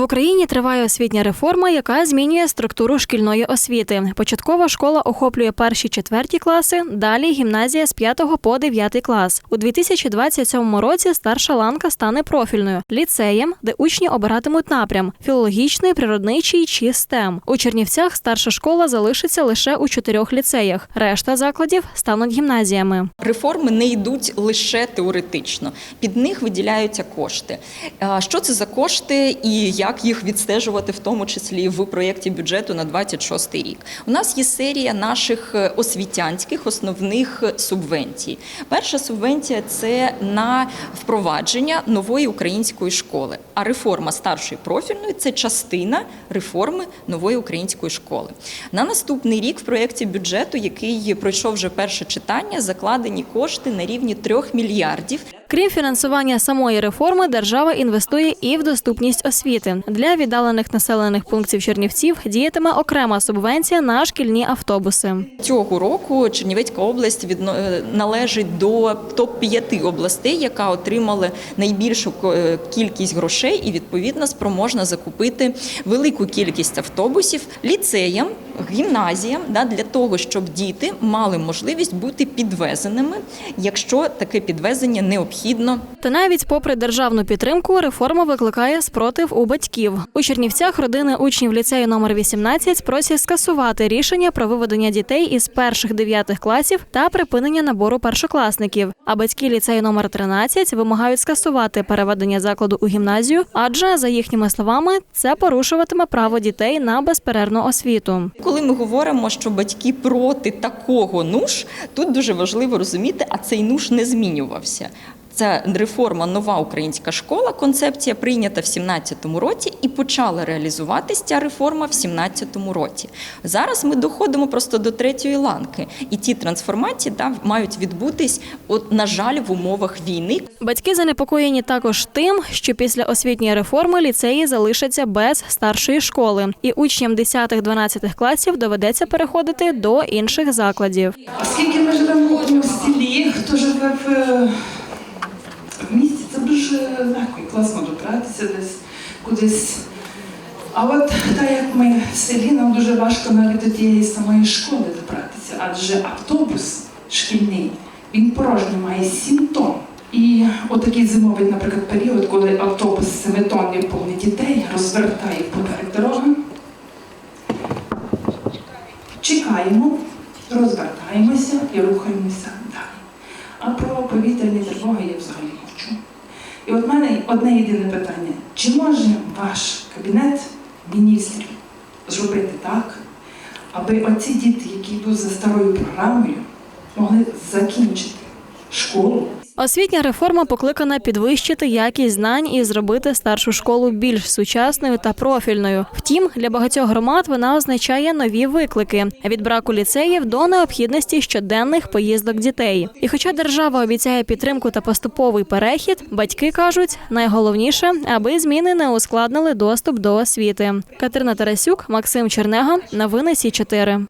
В Україні триває освітня реформа, яка змінює структуру шкільної освіти. Початкова школа охоплює перші четверті класи, далі гімназія з 5 по 9 клас. У 2027 році старша ланка стане профільною ліцеєм, де учні обиратимуть напрям філологічний, природничий чи STEM. У Чернівцях старша школа залишиться лише у чотирьох ліцеях. Решта закладів стануть гімназіями. Реформи не йдуть лише теоретично, під них виділяються кошти. Що це за кошти і як їх відстежувати, в тому числі в проєкті бюджету на 26 рік? У нас є серія наших е, освітянських основних е, субвенцій. Перша субвенція це на впровадження нової української школи. А реформа старшої профільної це частина реформи нової української школи. На наступний рік в проєкті бюджету, який пройшов вже перше читання, закладені кошти на рівні 3 мільярдів. Крім фінансування самої реформи, держава інвестує і в доступність освіти. Для віддалених населених пунктів Чернівців діятиме окрема субвенція на шкільні автобуси. Цього року Чернівецька область е, належить до топ 5 областей, яка отримала найбільшу е, кількість грошей і відповідно спроможна закупити велику кількість автобусів ліцеям, гімназіям для того, щоб діти мали можливість бути підвезеними, якщо таке підвезення необхідно Та навіть попри державну підтримку, реформа викликає спротив у батьків. У Чернівцях родини учнів ліцею номер 18 просять скасувати рішення про виведення дітей із перших дев'ятих класів та припинення набору першокласників. А батьки ліцею номер 13 вимагають скасувати переведення закладу у гімназію, адже за їхніми словами це порушуватиме право дітей на безперервну освіту. Коли ми говоримо, що батьки проти такого нуж, тут дуже важливо розуміти, а цей нуж не змінювався. Ця реформа нова українська школа. Концепція прийнята в 17-му році і почала реалізуватись ця реформа в 17-му році. Зараз ми доходимо просто до третьої ланки, і ті трансформації да, мають відбутись, от на жаль, в умовах війни, Батьки занепокоєні також тим, що після освітньої реформи ліцеї залишаться без старшої школи, і учням 10-12 класів доведеться переходити до інших закладів. Оскільки ми живемо в селі, хто живе в, це дуже легко і класно добратися десь кудись. А от так як ми в селі, нам дуже важко навіть до тієї самої школи добратися, адже автобус шкільний, він порожній має 7 тонн. І отакий зимовий, наприклад, період, коли автобус з 7 тонн повний дітей розвертає поперек дороги, чекаємо, розвертаємося і рухаємося далі. А про повітряні тривоги я взагалі. І от мене одне єдине питання: чи може ваш кабінет міністрів зробити так, аби оці діти, які йдуть за старою програмою, могли закінчити школу? Освітня реформа покликана підвищити якість знань і зробити старшу школу більш сучасною та профільною. Втім, для багатьох громад вона означає нові виклики від браку ліцеїв до необхідності щоденних поїздок дітей. І хоча держава обіцяє підтримку та поступовий перехід, батьки кажуть, найголовніше, аби зміни не ускладнили доступ до освіти. Катерина Тарасюк, Максим Чернега, новини Сі 4